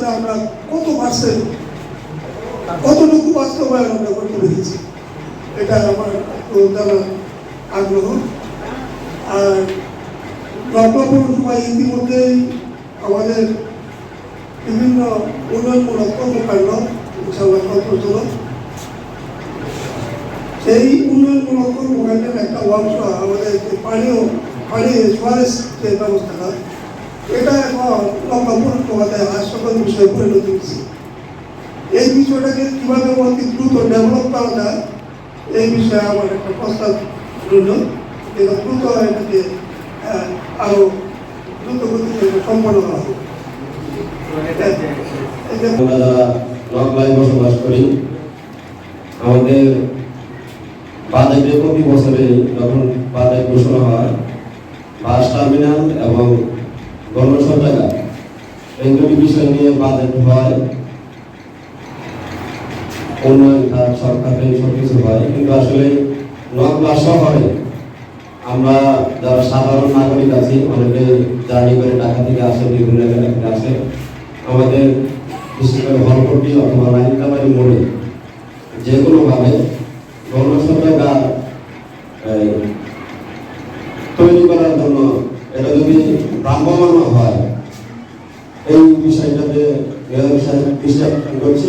ভিতরে আমরা কত পার্সেন্ট কতটুকু বাস্তবায়ন আমরা করতে পেরেছি এটা আমার জানার আগ্রহ। আর রত্ন পৌরসভা ইতিমধ্যেই আমাদের বিভিন্ন উন্নয়নমূলক কর্মকাণ্ড ইনশাল্লাহ কর্মসূচল সেই উন্নয়নমূলক কর্মকাণ্ডের একটা অংশ আমাদের পানীয় পানি সোয়ারেজ যে ব্যবস্থাটা এটা এখন লম্বা পৌরসভাতে হাস্যকর বিষয়ে পরিণত হয়েছে এই বিষয়টাকে কীভাবে অতি দ্রুত ডেভেলপ করা যায় এই বিষয়ে আমার একটা প্রস্তাব রইল। এটা দ্রুত এটাকে আহ, আরও দ্রুত গতিতে সম্পন্ন করা এটা আমরা যারা নকলায় বসবাস করি। আমাদের বাজেটে প্রতি বছরে যখন বাজেট ঘোষণা হয় বাস টার্মিনাল এবং এই দুটি বিষয় নিয়ে বাজেট হয় উন্নয়ন খাত সরকার সব কিছু হয়, কিন্তু আসলে নকলা শহরে আমরা যারা সাধারণ নাগরিক আছি, অনেকে জার্নি করে ঢাকা থেকে আসে, বিভিন্ন এলাকা থেকে আসে, আমাদের বিশেষ করে হলপট্টি অথবা নাইকাবাড়ি মোড়ে যে কোনোভাবে গণসংখ্যা তৈরি করার জন্য যদি ভ্রাম্যমান হয়। এই বিষয়টাতে সাহেব করছি